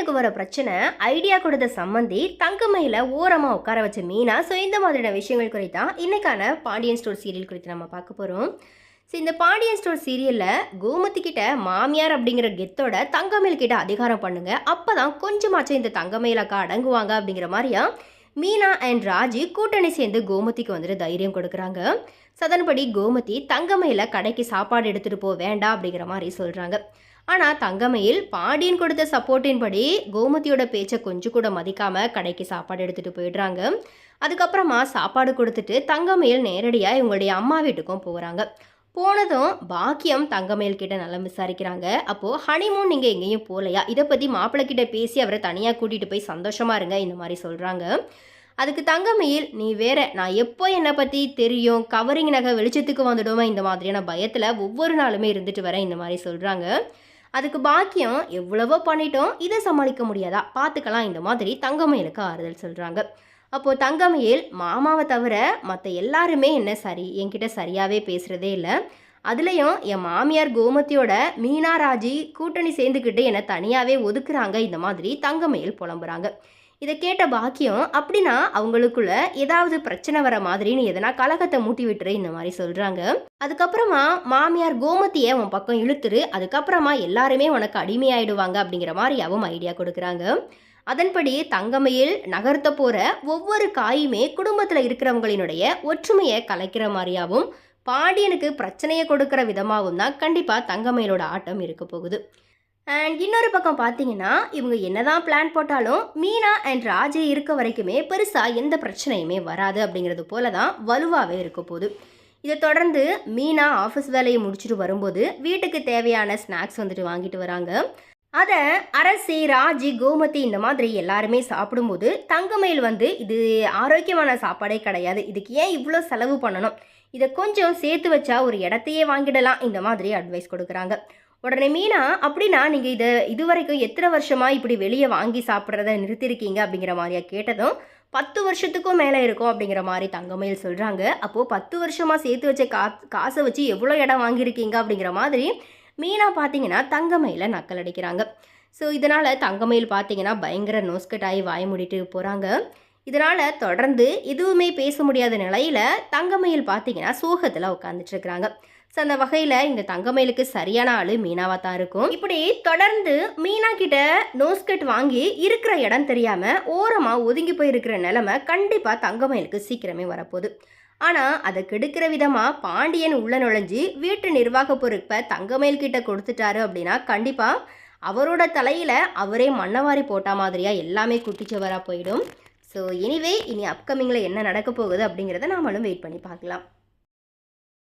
பாண்டியனுக்கு வர பிரச்சனை ஐடியா கொடுத்த சம்மந்தி தங்கமையில் ஓரமாக உட்கார வச்ச மீனா ஸோ இந்த மாதிரியான விஷயங்கள் குறித்தான் இன்னைக்கான பாண்டியன் ஸ்டோர் சீரியல் குறித்து நம்ம பார்க்க போகிறோம் ஸோ இந்த பாண்டியன் ஸ்டோர் சீரியலில் கோமதி கிட்ட மாமியார் அப்படிங்கிற கெத்தோட தங்கமயில் கிட்ட அதிகாரம் பண்ணுங்க. அப்போ தான் கொஞ்சமாச்சும் இந்த தங்கமயில் அக்கா அடங்குவாங்க அப்படிங்கிற மாதிரியா மீனா அண்ட் ராஜி கூட்டணி சேர்ந்து கோமதிக்கு வந்துட்டு தைரியம் கொடுக்குறாங்க. சதன்படி கோமதி தங்கமயில கடைக்கு சாப்பாடு எடுத்துகிட்டு போக வேண்டாம் அப்படிங்கிற மாதிரி சொல்கிறாங்க ஆனால் தங்கமயில் பாண்டியன் கொடுத்த சப்போர்ட்டின் படி கோமதியோட பேச்சை கொஞ்சம் கூட மதிக்காமல் கடைக்கு சாப்பாடு எடுத்துகிட்டு போயிடுறாங்க. அதுக்கப்புறமா சாப்பாடு கொடுத்துட்டு தங்கமயில் நேரடியாக இவங்களுடைய அம்மா வீட்டுக்கும் போகிறாங்க போனதும் பாக்கியம் தங்கமயில் கிட்ட நல்லா விசாரிக்கிறாங்க. அப்போது ஹனிமூன் நீங்கள் எங்கேயும் போகலையா இதை பற்றி மாப்பிள்ளை கிட்ட பேசி அவரை தனியாக கூட்டிகிட்டு போய் சந்தோஷமாக இருங்க இந்த மாதிரி சொல்கிறாங்க அதுக்கு தங்கமயில் நீ வேற நான் எப்போ என்னை பற்றி தெரியும்? கவரிங் நகை வெளிச்சத்துக்கு வந்துடுமா? இந்த மாதிரியான பயத்தில் ஒவ்வொரு நாளுமே இருந்துட்டு வரேன் இந்த மாதிரி சொல்கிறாங்க அதுக்கு பாக்கியம் எவ்வளவோ பண்ணிட்டோம் இதை சமாளிக்க முடியாதா? பார்த்துக்கலாம் இந்த மாதிரி தங்கமயிலுக்கு ஆறுதல் சொல்கிறாங்க அப்போது தங்கமயில் மாமாவை தவிர மற்ற எல்லாருமே என்ன சரி என்கிட்ட சரியாகவே பேசுகிறதே இல்லை. அதுலேயும் என் மாமியார் கோமத்தியோட மீனா ராஜி கூட்டணி சேர்ந்துக்கிட்டு என்னை தனியாகவே ஒதுக்குறாங்க இந்த மாதிரி தங்கமயில் புலம்புறாங்க. இதை கேட்ட பாக்கியம் அப்படின்னா அவங்களுக்குள்ள ஏதாவது பிரச்சனை வர மாதிரின்னு எதனா கலகத்தை மூட்டி விட்டுரு இந்த மாதிரி சொல்றாங்க. அதுக்கப்புறமா மாமியார் கோமதியை உன் பக்கம் இழுத்துரு அதுக்கப்புறமா எல்லாருமே உனக்கு அடிமையாயிடுவாங்க அப்படிங்கிற மாதிரி அவன் ஐடியா கொடுக்குறாங்க. அதன்படி தங்கமையில் நகர்த்த போற ஒவ்வொரு காயுமே குடும்பத்தில் இருக்கிறவங்களினுடைய ஒற்றுமையை கலைக்கிற மாதிரியாவும் பாண்டியனுக்கு பிரச்சனையை கொடுக்கிற விதமாகவும் தான் கண்டிப்பாக தங்கமயிலோட ஆட்டம் இருக்க போகுது. அண்ட் இன்னொரு பக்கம் பார்த்தீங்கன்னா இவங்க என்னதான் பிளான் போட்டாலும் மீனா அண்ட் ராஜே இருக்க வரைக்குமே பெருசாக எந்த பிரச்சனையுமே வராது அப்படிங்கிறது போல தான் வலுவாகவே இருக்க போகுது. இதை தொடர்ந்து மீனா ஆஃபீஸ் வேலையை முடிச்சுட்டு வரும்போது வீட்டுக்கு தேவையான ஸ்நாக்ஸ் வந்துட்டு வாங்கிட்டு வராங்க. அதை அரசி ராஜி கோமதி இந்த மாதிரி எல்லாருமே சாப்பிடும்போது தங்கமயில் வந்து இது ஆரோக்கியமான சாப்பாடே கிடையாது. இதுக்கு ஏன் இவ்வளோ செலவு பண்ணணும்? இதை கொஞ்சம் சேர்த்து வச்சா ஒரு இடத்தையே வாங்கிடலாம் இந்த மாதிரி அட்வைஸ் கொடுக்குறாங்க. உடனே மீனா அப்படின்னா நீங்கள் இதை இது வரைக்கும் எத்தனை வருஷமாக இப்படி வெளியே வாங்கி சாப்பிட்றத நிறுத்திருக்கீங்க? அப்படிங்கிற மாதிரியா கேட்டதும் பத்து வருஷத்துக்கும் மேலே இருக்கும் அப்படிங்கிற மாதிரி தங்கமயில் சொல்கிறாங்க அப்போது பத்து வருஷமாக சேர்த்து வச்ச கா காசை வச்சு எவ்வளோ இடம் வாங்கியிருக்கீங்க? அப்படிங்கிற மாதிரி மீனா பார்த்தீங்கன்னா தங்கமயில நக்கல் அடிக்கிறாங்க. ஸோ இதனால் தங்கமயில் பார்த்தீங்கன்னா பயங்கர நோஸ்கட் ஆகி வாய மூடிட்டு போகிறாங்க இதனால் தொடர்ந்து எதுவுமே பேச முடியாத நிலையில் தங்கமயில் பார்த்தீங்கன்னா சோகத்தில் உட்காந்துட்டு இருக்கிறாங்க. ஸோ அந்த வகையில் இந்த தங்கமயிலுக்கு சரியான ஆள் மீனாவாக தான் இருக்கும். இப்படி தொடர்ந்து மீனா கிட்ட நோஸ்கட் வாங்கி இருக்கிற இடம் தெரியாமல் ஓரமாக ஒதுங்கி போயிருக்கிற நிலமை கண்டிப்பாக தங்கமயிலுக்கு சீக்கிரமே வரப்போகுது. ஆனால் அதை கெடுக்கிற விதமாக பாண்டியன் உள்ள நுழைஞ்சு வீட்டு நிர்வாக பொறுப்பை தங்கமயில் கிட்ட கொடுத்துட்டாரு அப்படின்னா கண்டிப்பாக அவரோட தலையில் அவரே மண்ணவாரி போட்டா மாதிரியாக எல்லாமே குட்டிச்சவராக போயிடும். ஸோ எனிவே இனி அப்கமிங்கில் என்ன நடக்க போகுது அப்படிங்கிறத நாமளும் வெயிட் பண்ணி பார்க்கலாம்.